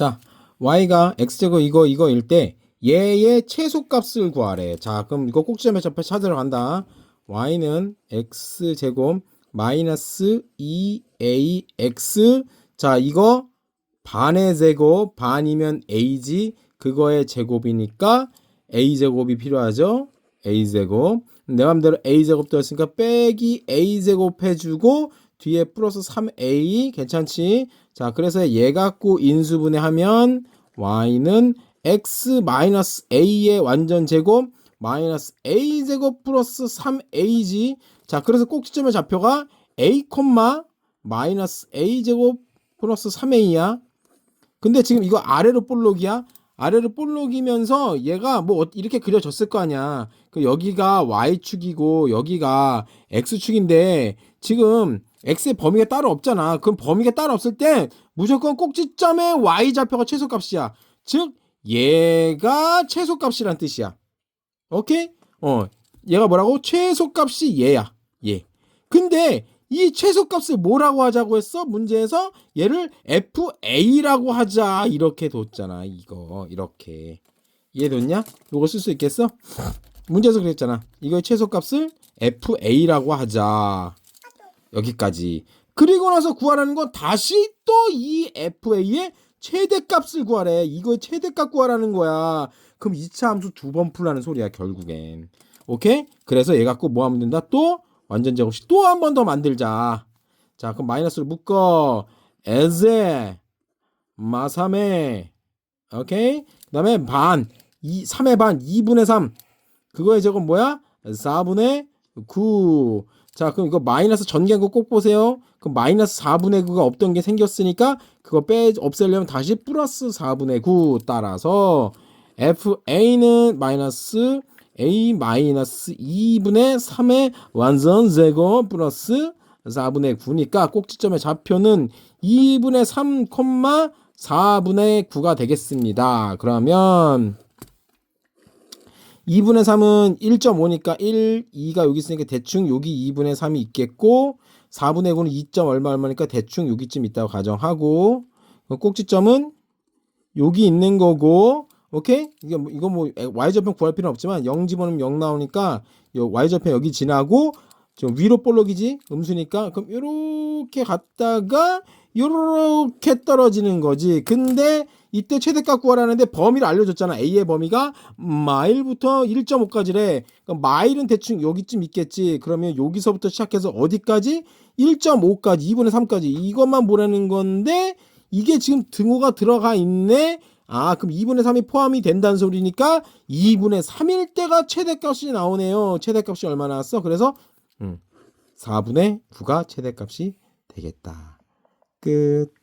자, y가 x제곱 이거 이거일 때 얘의 최소값을 구하래. 자, 그럼 이거 꼭지점에 접해 찾으러 간다. y는 x제곱 마이너스 2ax 자, 이거 반의 제곱 반이면 a지 그거의 제곱이니까 a제곱이 필요하죠. a제곱 내 맘대로 a제곱 되었으니까 빼기 a제곱 해주고 뒤에 플러스 3a 괜찮지? 자 그래서 얘 갖고 인수분해 하면 y는 x 마이너스 a의 완전 제곱 마이너스 a제곱 플러스 3a지. 자 그래서 꼭지점의 좌표가 a 콤마 마이너스 a제곱 플러스 3a야. 근데 지금 이거 아래로 볼록이야 아래로 볼록이면서 얘가 뭐 어- 이렇게 그려졌을 거 아니야. 그 여기가 y축이고 여기가 x축인데 지금 x의 범위가 따로 없잖아. 그럼 범위가 따로 없을 때 무조건 꼭지점의 y 좌표가 최소값이야. 즉 얘가 최소값이란 뜻이야. 오케이? 어 얘가 뭐라고? 최소값이 얘야. 얘. 근데 이 최소값을 뭐라고 하자고 했어? 문제에서 얘를 FA라고 하자 이렇게 뒀잖아 이거 이렇게 이해됐냐? 이거 쓸 수 있겠어? 문제에서 그랬잖아 이거의 최소값을 FA라고 하자 여기까지 그리고 나서 구하라는 건 다시 또 이 FA의 최대값을 구하래 이거의 최대값 구하라는 거야 그럼 2차 함수 두 번 풀라는 소리야 결국엔 오케이? 그래서 얘 갖고 뭐 하면 된다? 또 완전 제곱식 또 한 번 더 만들자. 자 그럼 마이너스를 묶어. 에제 마삼에 오케이? 그 다음에 반. 2, 3의 반. 2분의 3 그거의 제곱 뭐야? 4분의 9 자 그럼 이거 마이너스 전개한 거 꼭 보세요. 그럼 마이너스 4분의 9가 없던 게 생겼으니까 그거 빼 없애려면 다시 플러스 4분의 9 따라서 FA는 마이너스 A 마이너스 2분의 3의 완전 제곱 플러스 4분의 9니까 꼭지점의 좌표는 2분의 3, 4분의 9가 되겠습니다. 그러면 2분의 3은 1.5니까 1, 2가 여기 있으니까 대충 여기 2분의 3이 있겠고 4분의 9는 2. 얼마 얼마니까 대충 여기쯤 있다고 가정하고 그 꼭지점은 여기 있는 거고 오케이? 이게 뭐, 이거 뭐 y좌편 구할 필요는 없지만 0 집어넣으면 0 나오니까 요 y좌편 여기 지나고 좀 위로 볼록이지? 음수니까 그럼 요렇게 갔다가 요렇게 떨어지는 거지. 근데 이때 최대값 구하라는데 범위를 알려줬잖아. A의 범위가 마일부터 1.5까지래. 그럼 마일은 대충 여기쯤 있겠지. 그러면 여기서부터 시작해서 어디까지? 1.5까지 2분의 3까지. 이것만 보라는 건데 이게 지금 등호가 들어가 있네 아, 그럼 2분의 3이 포함이 된다는 소리니까 2분의 3일 때가 최대값이 나오네요. 최대값이 얼마 나왔어? 그래서 음, 4분의 9가 최대값이 되겠다. 끝.